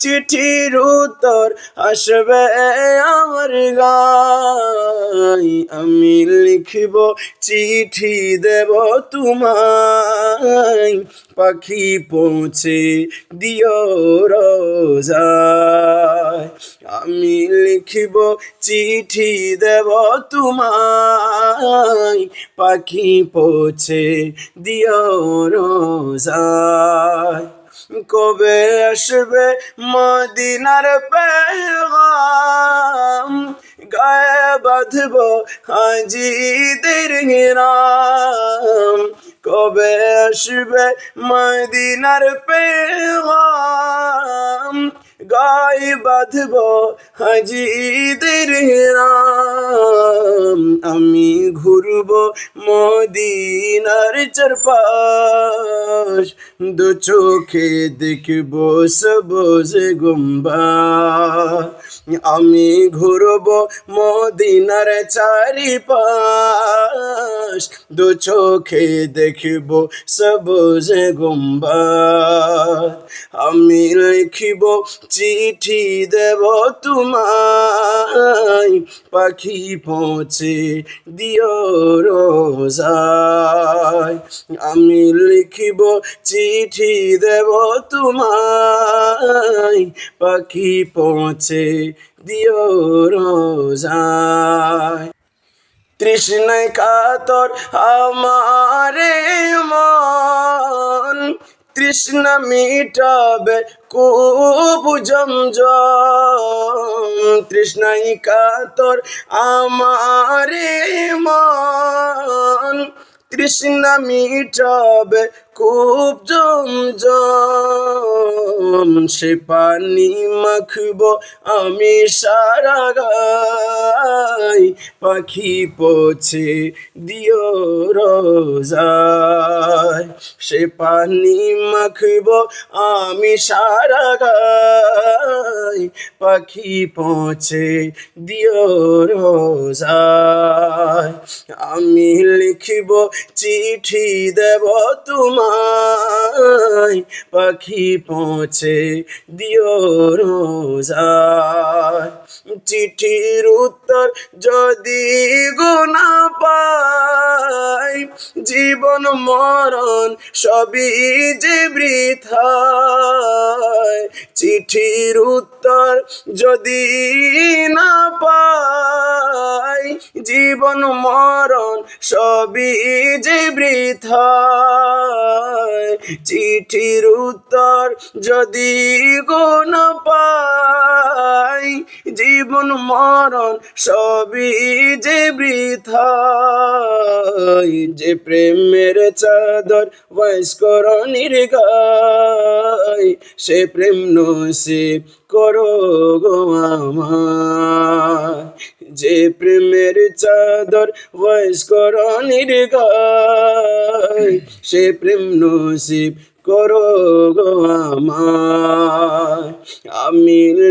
চিঠির উত্তর আসবে আমার গাই আমি লিখব, চিঠি দেব তোমায়। পাখি পৌঁছে দিও রোজায়। আমি লিখব, চিঠি দেব তোমায়। পাখি পৌঁছে দিও রোজায়। কবে আসবে মদিনার পেগাম? গায়ে বাঁধব হাজিদের হিরাম কবে আসবে মদিনার পেগাম? গায়ে বাঁধব হাজিদের হিরাম আমি ঘুরব মদিনার চারপাশ। দু চোখে দেখব সবুজ গুম্বা। আমি ঘুরব মদিনার চারিপাশ। দু চোখে দেখব সবুজ গুম্বা আমি লিখিব চিঠি দেব তোমায়। পাখি পৌঁছে দিও রোজায়। আমি লিখিব চিঠি দেব তোমায়। পাখি পৌঁছে দিও রোজায়। তৃষ্ণায় কাতর আমারে মন। তৃষ্ণা মিটাবে খুব জমজম। তৃষ্ণাই কাতর আমারে মন। তৃষ্ণা মিটাবে খুব জমজম সে পানি মাখব আমি সারা গাই। পাখি পৌঁছে দিও রোজায়। সে পানি মাখব আমি সারা গাই। পাখি পৌঁছে দিও রোজায়। আমি লিখিব চিঠি দেব তোমায় পাখি পৌঁছে দিও রোজায় চিঠির উত্তর যদি গুনা পাই, জীবন মরণ সবই যে বৃথায় চিঠির উত্তর যদি না পাই, জীবন মরণ সবই যে বৃথায় চিঠির উত্তর যদি গুণ পাই, জীবন মরণ সবই যে বৃথায় যে প্রেমের চাদর বয়স্করণীর গায়, সে প্রেম নসিব করো গো আমার। যে প্রেমের চাদর গায় সে প্রেম নসিব করো গো আমার আমি